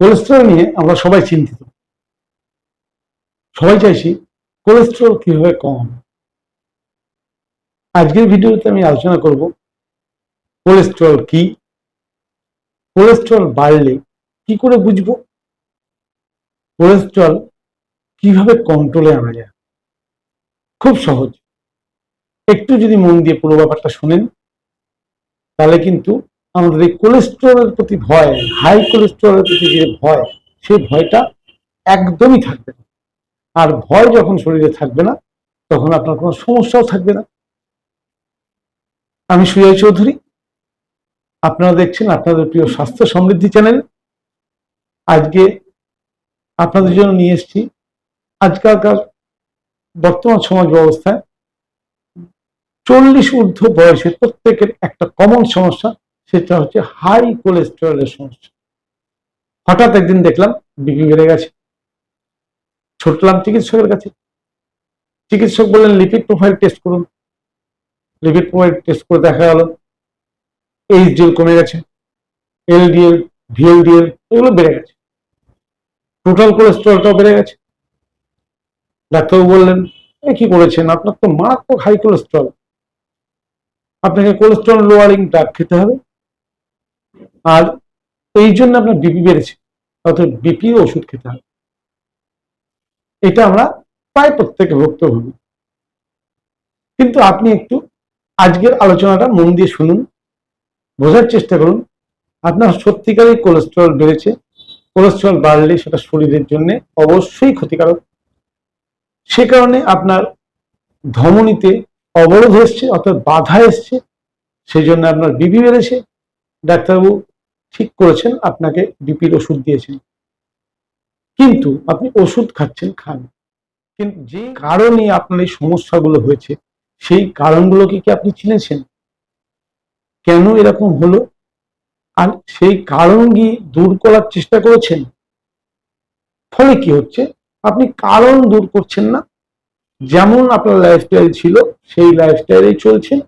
Cholesterol নিয়ে আমরা সবাই চিন্তিত। সবাই চাইছি কোলেস্ট্রল কীভাবে কম আজকের ভিডিওতে আমি আলোচনা করব কোলেস্ট্রল কি, কোলেস্ট্রল বাড়লে কি করে বুঝব, কোলেস্ট্রল কীভাবে কন্ট্রোলে আনা যায়। খুব সহজ। একটু যদি মন দিয়ে পুরো ব্যাপারটা শোনেন, তাহলে কিন্তু আমাদের এই কোলেস্টেরলের প্রতি ভয় হাই কোলেস্টেরলের প্রতি যে ভয়, সেই ভয়টা একদমই থাকবে না। আর ভয় যখন শরীরে থাকবে না, তখন আপনার কোনো সমস্যাও থাকবে না। আমি সুজয় চৌধুরী। আপনারা দেখছেন আপনাদের প্রিয় স্বাস্থ্য সমৃদ্ধি চ্যানেল। আজকে আপনাদের জন্য নিয়ে এসছি আজকালকার বর্তমান সমাজ ব্যবস্থায় চল্লিশ ঊর্ধ্ব বয়সে প্রত্যেকের একটা কমন সমস্যা সেটা হচ্ছে হাই কোলেস্টেরলের সমস্যা। হঠাৎ একদিন দেখলাম বিপি বেড়ে গেছে। ছুটলাম চিকিৎসকের কাছে। চিকিৎসক বললেন লিপিড প্রোফাইল টেস্ট করুন। লিপিড প্রোফাইল টেস্ট করে দেখা গেল এইচডিএল কমে গেছে এলডিএল ভিএলডিএল এগুলো বেড়ে গেছে। টোটাল কোলেস্টেরলটাও বেড়ে গেছে। ডাক্তারবাবু বললেন, এ কি করেছেন? আপনার তো মারাত্মক হাই কোলেস্ট্রল আপনাকে কোলেস্ট্রল লোয়ারিং ড্রাগ খেতে হবে। আর এই জন্য আপনার বিপি বেড়েছে। অর্থাৎ বিপি ওষুধ খেতে হবে। এটা আমরা প্রায় প্রত্যেকে ভুক্তভোগী। কিন্তু আপনি একটু আজকের আলোচনাটা মন দিয়ে শুনুন, বোঝার চেষ্টা করুন, আপনার সত্যিকারই কোলেস্ট্রল বেড়েছে। কোলেস্ট্রল বাড়লে সেটা শরীরের জন্য অবশ্যই ক্ষতিকারক। সে কারণে আপনার ধমনীতে অবরোধ এসছে, অর্থাৎ বাধা এসছে। সেই জন্য আপনার বিপি বেড়েছে। ডাক্তারবাবু ঠিক করেছেন, আপনাকে বিপির ওষুধ দিয়েছেন। কিন্তু আপনি ওষুধ খাচ্ছেন খান। কিন্তু যে কারণে আপনার এই সমস্যাগুলো হয়েছে, সেই কারণগুলোকে কি আপনি চিনেছেন? কেন এরকম হলো? আর সেই কারণ কি দূর করার চেষ্টা করেছেন? ফলে কি হচ্ছে? আপনি কারণ দূর করছেন না। যেমন আপনার লাইফস্টাইল ছিল, সেই লাইফস্টাইলেই চলছেন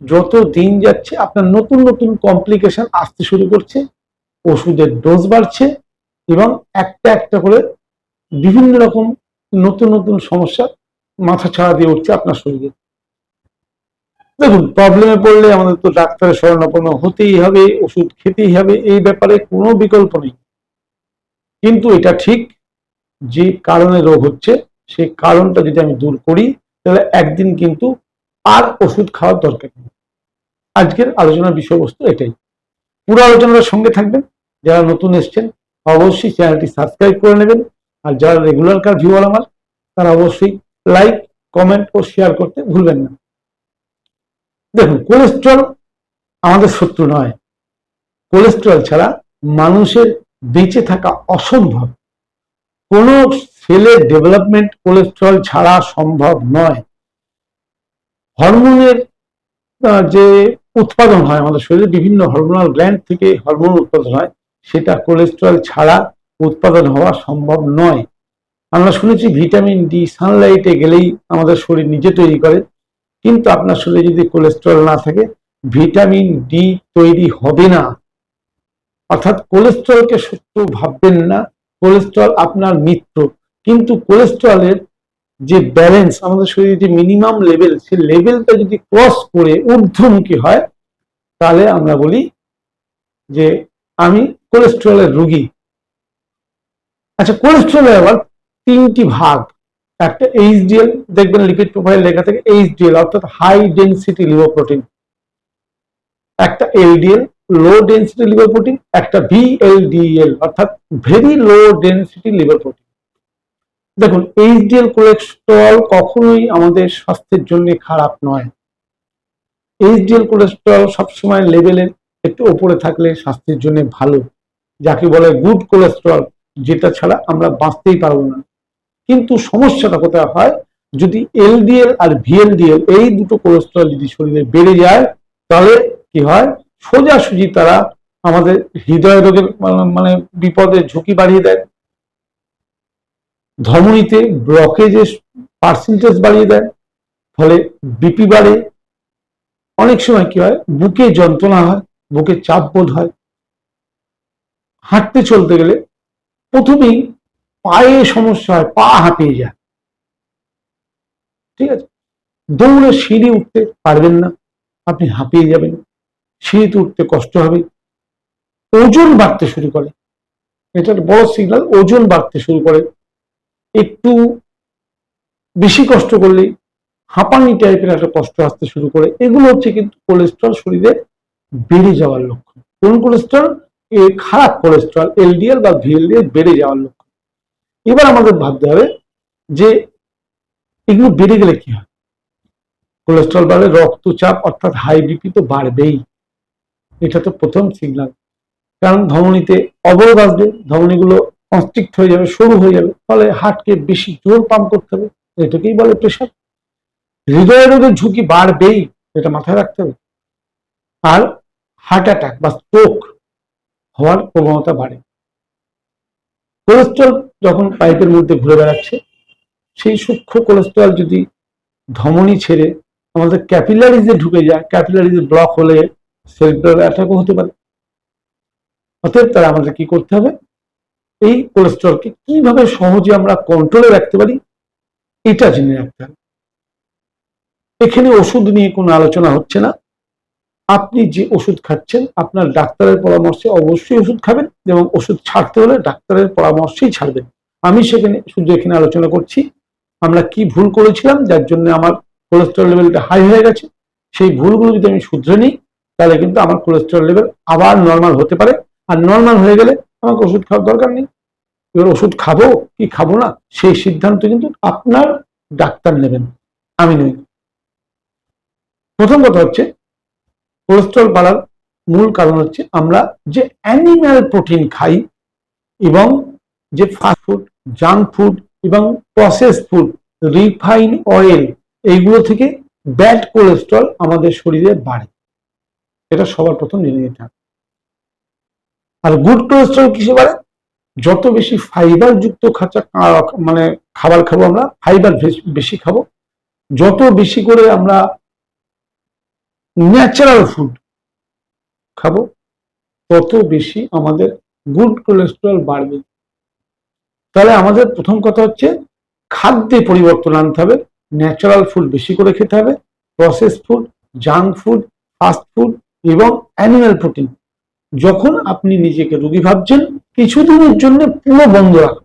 যত দিন যাচ্ছে আপনার নতুন নতুন কমপ্লিকেশন আসতে শুরু করছে, ওষুধের ডোজ বাড়ছে এবং একটা একটা করে বিভিন্ন রকম নতুন নতুন সমস্যা মাথা ছাড়া দিয়ে উঠছে আপনার শরীরে। দেখুন প্রবলেমে পড়লে আমাদের তো ডাক্তারের শরণাপন্ন হতেই হবে, ওষুধ খেতেই হবে, এই ব্যাপারে কোনো বিকল্প নেই। কিন্তু এটা ঠিক যে কারণে রোগ হচ্ছে, সেই কারণটা যদি আমি দূর করি, তাহলে একদিন কিন্তু আর ওষুধ খাওয়ার দরকার নেই। আজকের আলোচনার বিষয়বস্তু এটাই। পুরো আলোচনার সঙ্গে থাকবেন। যারা নতুন এসছেন, অবশ্যই চ্যানেলটি সাবস্ক্রাইব করে নেবেন। আর যারা রেগুলার কার ভিউয়ার আমার, তারা অবশ্যই লাইক কমেন্ট ও শেয়ার করতে ভুলবেন না। দেখুন কোলেস্ট্রল আমাদের শত্রু নয়। কোলেস্ট্রল ছাড়া মানুষের বেঁচে থাকা অসম্ভব। কোনো সেলের ডেভেলপমেন্ট কোলেস্ট্রল ছাড়া সম্ভব নয়। হরমোনের যে উৎপাদন হয়, আমাদের শরীরে বিভিন্ন হরমোনাল গ্ল্যান্ড থেকে হরমোন উৎপাদন হয়, সেটা কোলেস্ট্রল ছাড়া উৎপাদন হওয়া সম্ভব নয়। আমরা শুনেছি ভিটামিন ডি সানলাইটে গেলেই আমাদের শরীর নিজে তৈরি করে, কিন্তু আপনার শরীরে যদি কোলেস্ট্রল না থাকে, ভিটামিন ডি তৈরি হবে না। অর্থাৎ কোলেস্ট্রলকে শত্রু ভাববেন না কোলেস্ট্রল আপনার মিত্র, কিন্তু কোলেস্ট্রলের যে ব্যালেন্স আমাদের শরীরে যে মিনিমাম লেভেল সেই লেভেলটা যদি ক্রস করে ঊর্ধ্বমুখী হয়, তাহলে আমরা বলি যে আমি কোলেস্ট্রলের রুগী। আচ্ছা কোলেস্ট্রলের আবার তিনটি ভাগ। একটা এইচডিএল দেখবেন লিপিড প্রোফাইল লেখা থাকে এইচডিএল অর্থাৎ হাই ডেন্সিটি লিভোপ্রোটিন একটা LDL low density liver protein একটা ভিএলডিএল অর্থাৎ very low density liver protein দেখুন এইচডিএল কোলেস্টেরল কখনোই আমাদের স্বাস্থ্যের জন্য খারাপ নয়। এইচডিএল কোলেস্টেরল সবসময় লেভেলের একটু ওপরে থাকলে স্বাস্থ্যের জন্য ভালো। যাকে বলে গুড কোলেস্টেরল যেটা ছাড়া আমরা বাঁচতেই পারব না। কিন্তু সমস্যাটা কোথায় হয়? যদি এলডিএল আর ভিএলডিএল এই দুটো কোলেস্টেরল যদি শরীরে বেড়ে যায়, তাহলে কি হয়? সোজাসুজি তারা আমাদের হৃদয় রোগের, মানে- বিপদের ঝুঁকি বাড়িয়ে দেয়। ধমনীতে ব্লকেজের পার্সেন্টেজ বাড়িয়ে দেয়, ফলে বিপি বাড়ে। অনেক সময় কি হয়, বুকে যন্ত্রণা হয়, বুকে চাপ বোধ হয়। হাঁটতে চলতে গেলে প্রথমেই পায়ে সমস্যা হয়, পা হাঁপিয়ে যায়। ঠিক আছে? দৌড়ে সিঁড়ি উঠতে পারবেন না, আপনি হাঁপিয়ে যাবেন। সিঁড়িতে উঠতে কষ্ট হবে। ওজন বাড়তে শুরু করে। এটা বড় সিগন্যাল ওজন বাড়তে শুরু করে। একটু বেশি কষ্ট করলে হাঁপানি টাইপের একটা কষ্ট আসতে শুরু করে। এগুলো হচ্ছে কিন্তু কোলেস্ট্রল শরীরে বেড়ে যাওয়ার লক্ষণ। কোন কোলেস্ট্রল এ খারাপ কোলেস্ট্রল এলডিএল বা ভিএলডিএল বেড়ে যাওয়ার লক্ষণ। এবার আমাদের ভাবতে হবে যে এগুলো বেড়ে গেলে কি হয়? কোলেস্ট্রল বাড়লে রক্তচাপ অর্থাৎ হাই বিপি তো বাড়বেই। এটা তো প্রথম সিগন্যাল কারণ ধমনীতে অবরোধ আসবে, ধমনীগুলো কনস্ট্রিক্ট হয়ে যাবে, সরু হয়ে যাবে, ফলে হার্টকে বেশি জোর পাম্প করতে হবে, এটাকেই বলে প্রেশার হৃদয় রোগের ঝুঁকি বাড়বেই, এটা মাথায় রাখতে হবে। আর হার্ট অ্যাটাক বা স্ট্রোক হওয়ার প্রবণতা বাড়ে। কোলেস্ট্রল যখন পাইপের মধ্যে ঘুরে বেড়াচ্ছে, সেই সূক্ষ্ম কোলেস্ট্রল যদি ধমনী ছেড়ে আমাদের ক্যাপিলারিজে ঢুকে যায় ক্যাপিলারিজে ব্লক হলে সেরিব্রাল অ্যাটাকও হতে পারে। অতএব তারা আমাদের কি করতে হবে? এই কোলেস্ট্রলকে কীভাবে সহজে আমরা কন্ট্রোলে রাখতে পারি, এটা জেনে রাখতে হবে। এখানে ওষুধ নিয়ে কোনো আলোচনা হচ্ছে না। আপনি যে ওষুধ খাচ্ছেন, আপনার ডাক্তারের পরামর্শে অবশ্যই ওষুধ খাবেন এবং ওষুধ ছাড়তে হলে ডাক্তারের পরামর্শেই ছাড়বেন। আমি সেখানে শুধু এখানে আলোচনা করছি, আমরা কি ভুল করেছিলাম যার জন্য আমার কোলেস্ট্রল লেভেলটা হাই হয়ে গেছে, সেই ভুলগুলো যদি আমি শুধরে নিই, তাহলে কিন্তু আমার কোলেস্ট্রল লেভেল আবার নর্মাল হতে পারে। আর নর্মাল হয়ে গেলে আমাকে ওষুধ খাওয়ার দরকার নেই। এবার ওষুধ খাব কি খাব না, সেই সিদ্ধান্ত কিন্তু আপনার ডাক্তার নেবেন, আমি নই। প্রথম কথা হচ্ছে কোলেস্ট্রল বাড়ার মূল কারণ হচ্ছে আমরা যে অ্যানিম্যাল প্রোটিন খাই এবং যে ফাস্ট ফুড জাঙ্ক ফুড এবং প্রসেস ফুড রিফাইন অয়েল এইগুলো থেকে ব্যাড কোলেস্ট্রল আমাদের শরীরে বাড়ে। এটা সবার প্রথম জেনে নিতে হবে। আর গুড কোলেস্ট্রল কিসে বাড়ে? যত বেশি ফাইবার যুক্ত খাঁচা মানে খাবার খাব আমরা ফাইবার বেশি খাব। যত বেশি করে আমরা ন্যাচারাল ফুড খাব, তত বেশি আমাদের গুড কোলেস্ট্রল বাড়বে। তাহলে আমাদের প্রথম কথা হচ্ছে, খাদ্যে পরিবর্তন আনতে হবে। ন্যাচারাল ফুড বেশি করে খেতে হবে। Process food junk food fast food এবং অ্যানিম্যাল প্রোটিন যখন আপনি নিজেকে রোগী ভাবছেন, কিছুদিনের জন্য পুরো বন্ধ রাখুন।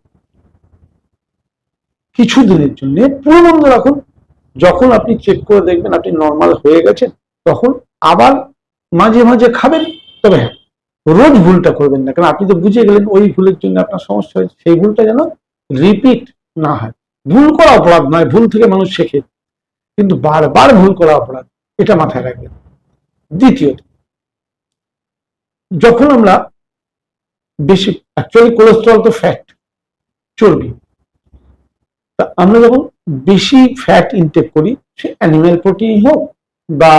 কিছুদিনের জন্য পুরো বন্ধ রাখুন। যখন আপনি চেক করে দেখবেন আপনি নর্মাল হয়ে গেছেন, তখন আবার মাঝে মাঝে খাবেন। তবে হ্যাঁ রোজ ভুলটা করবেন না। কারণ আপনি তো বুঝে গেলেন ওই ভুলের জন্য আপনার সমস্যা হয়েছে। সেই ভুলটা যেন রিপিট না হয়। ভুল করা অপরাধ নয়, ভুল থেকে মানুষ শেখে। কিন্তু বারবার ভুল করা অপরাধ, এটা মাথায় রাখবেন। দ্বিতীয়ত যখন আমরা বেশি অ্যাকচুয়ালি কোলেস্ট্রল তো ফ্যাট চর্বি। তা আমরা যখন বেশি ফ্যাট ইনটেক করি, সে অ্যানিম্যাল প্রোটিনই হোক বা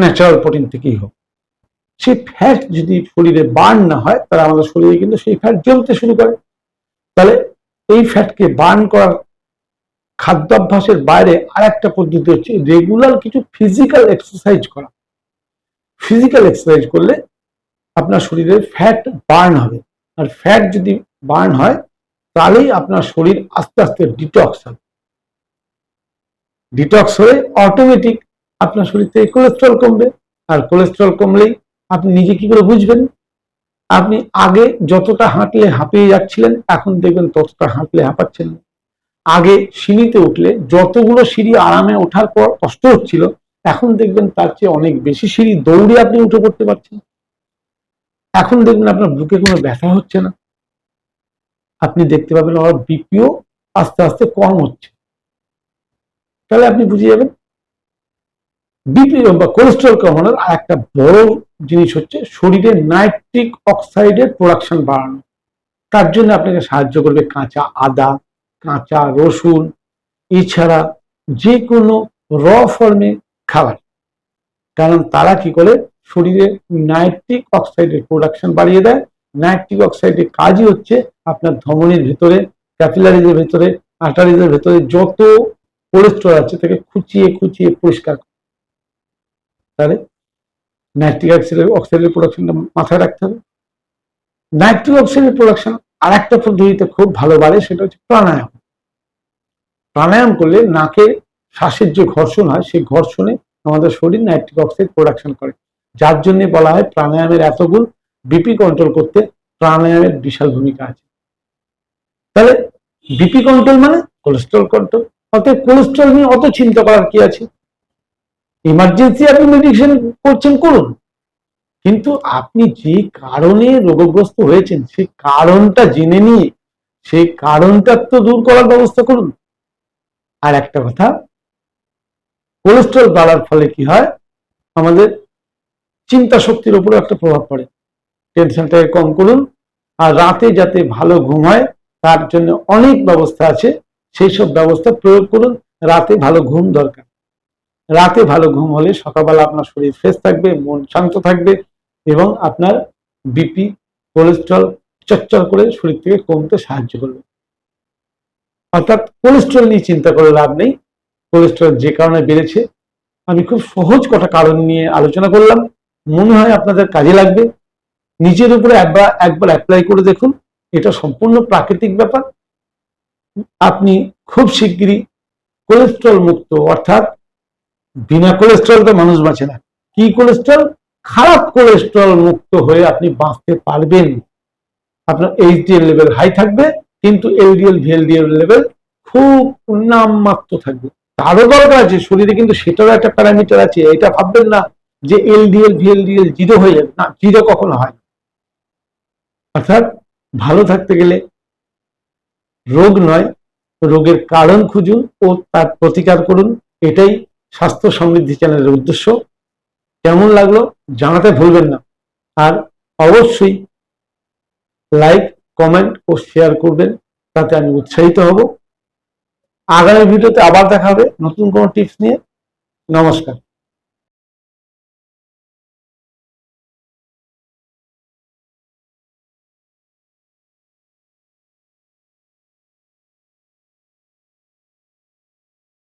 ন্যাচারাল প্রোটিন থেকেই হোক সেই ফ্যাট যদি শরীরে বার্ন না হয়, তাহলে আমাদের শরীরে কিন্তু সেই ফ্যাট জ্বলতে শুরু করে। তাহলে এই ফ্যাটকে বার্ন করার খাদ্যাভ্যাসের বাইরে আর একটা পদ্ধতি হচ্ছে রেগুলার কিছু ফিজিক্যাল এক্সারসাইজ করা। ফিজিক্যাল এক্সারসাইজ করলে আপনার শরীরে ফ্যাট বার্ন হবে। আর ফ্যাট যদি বার্ন হয়, তাহলেই আপনার শরীর আস্তে আস্তে ডিটক্স হবে। ডিটক্স হয়ে অটোমেটিক আপনার শরীর থেকে কোলেস্ট্রল কমবে। আর কোলেস্ট্রল কমলেই আপনি নিজে কি করে বুঝবেন? আপনি আগে যতটা হাঁটলে হাঁপিয়ে যাচ্ছিলেন, এখন দেখবেন ততটা হাঁটলে হাঁপাচ্ছেন না। আগে সিঁড়িতে উঠলে যতগুলো সিঁড়ি আরামে ওঠার পর কষ্ট হচ্ছিল, এখন দেখবেন তার চেয়ে অনেক বেশি সিঁড়ি দৌড়ে আপনি উঠে পড়তে পারছেন। এখন দেখবেন আপনার বুকে কোনো ব্যথা হচ্ছে না। আপনি দেখতে পাবেন আমার বিপিও আস্তে আস্তে কম হচ্ছে। তাহলে আপনি বুঝে যাবেন, বিপি বা কোলেস্ট্রল কমানোর আর একটা বড় জিনিস হচ্ছে শরীরে নাইট্রিক অক্সাইডের প্রোডাকশন বাড়ানো। তার জন্য আপনাকে সাহায্য করবে কাঁচা আদা, কাঁচা রসুন, এছাড়া যে কোনো র ফর্মে খাবার। কারণ তারা কি করে? শরীরে নাইট্রিক অক্সাইডের প্রোডাকশন বাড়িয়ে দেয়। নাইট্রিক অক্সাইডের কাজই হচ্ছে আপনার ধমনির ভেতরে ক্যাপিলারিজের ভেতরে আর্টারিজের ভেতরে যত কোলেস্ট্রল আছে তাকে খুঁচিয়ে খুঁচিয়ে পরিষ্কার তাহলে নাইট্রিক অক্সাইডের অক্সাইডের প্রোডাকশনটা মাথায় রাখতে হবে। নাইট্রিক অক্সাইডের প্রোডাকশন আর একটা পদ্ধতিতে খুব ভালো বাড়ে, সেটা হচ্ছে প্রাণায়াম। প্রাণায়াম করলে নাকে শ্বাসের যে ঘর্ষণ হয়, সেই ঘর্ষণে আমাদের শরীর নাইট্রিক অক্সাইড প্রোডাকশন করে। যার জন্য বলা হয় প্রাণায়ামের এত গুণ বিপি কন্ট্রোল করতে প্রাণায়ামের বিশাল ভূমিকা আছে। তাহলে বিপি কন্ট্রোল মানে কোলেস্ট্রল কন্ট্রোল অর্থাৎ কোলেস্ট্রল নিয়ে অত চিন্তা করার কি আছে? ইমার্জেন্সি আপনি মেডিসিন করছেন করুন। কিন্তু আপনি যে কারণে রোগগ্রস্ত হয়েছেন, সেই কারণটা জেনে নিয়ে, সেই কারণটা তো দূর করার ব্যবস্থা করুন। আর একটা কথা কোলেস্ট্রল বাড়ার ফলে কি হয়? আমাদের চিন্তা শক্তির উপরে একটা প্রভাব পড়ে। টেনশনটাকে কম করুন আর রাতে যাতে ভালো ঘুম হয়, তার জন্য অনেক ব্যবস্থা আছে। সেই সব ব্যবস্থা প্রয়োগ করুন, রাতে ভালো ঘুম দরকার। রাতে ভালো ঘুম হলে সকালবেলা আপনার শরীর ফ্রেশ থাকবে, মন শান্ত থাকবে এবং আপনার বিপি কোলেস্ট্রল চচ্চর করে শরীর থেকে কমতে সাহায্য করবে। অর্থাৎ কোলেস্ট্রল নিয়ে চিন্তা করে লাভ নেই। কোলেস্ট্রল যে কারণে বেড়েছে, আমি খুব সহজ কটা কারণ নিয়ে আলোচনা করলাম। মনে হয় আপনাদের কাজে লাগবে। নিজের উপরে একবার একবার অ্যাপ্লাই করে দেখুন। এটা সম্পূর্ণ প্রাকৃতিক ব্যাপার। আপনি খুব শিগগিরই কোলেস্ট্রল মুক্ত, অর্থাৎ বিনা কোলেস্ট্রল তো মানুষ বাঁচে না। কি কোলেস্ট্রল খারাপ কোলেস্ট্রল মুক্ত হয়ে আপনি বাঁচতে পারবেন। আপনার এইচডিএল লেভেল হাই থাকবে, কিন্তু এলডিএল ভিএলডিএল লেভেল খুব নামমাত্র থাকবে। তারও দরকার আছে, শরীরে কিন্তু সেটারও একটা প্যারামিটার আছে, এটা ভাববেন না। যে এলডিএল ভিএলডিএল জিরো হয়ে যাবে না জিরো কখনো হয় না। অর্থাৎ ভালো থাকতে গেলে রোগ নয়, রোগের কারণ খুঁজুন ও তার প্রতিকার করুন। এটাই স্বাস্থ্য সমৃদ্ধি চ্যানেলের উদ্দেশ্য। কেমন লাগল জানাতে ভুলবেন না। আর অবশ্যই লাইক, কমেন্ট ও শেয়ার করবেন, তাতে আমি উৎসাহিত হব। আগামী ভিডিওতে আবার দেখা হবে নতুন কোনো টিপস নিয়ে। নমস্কার।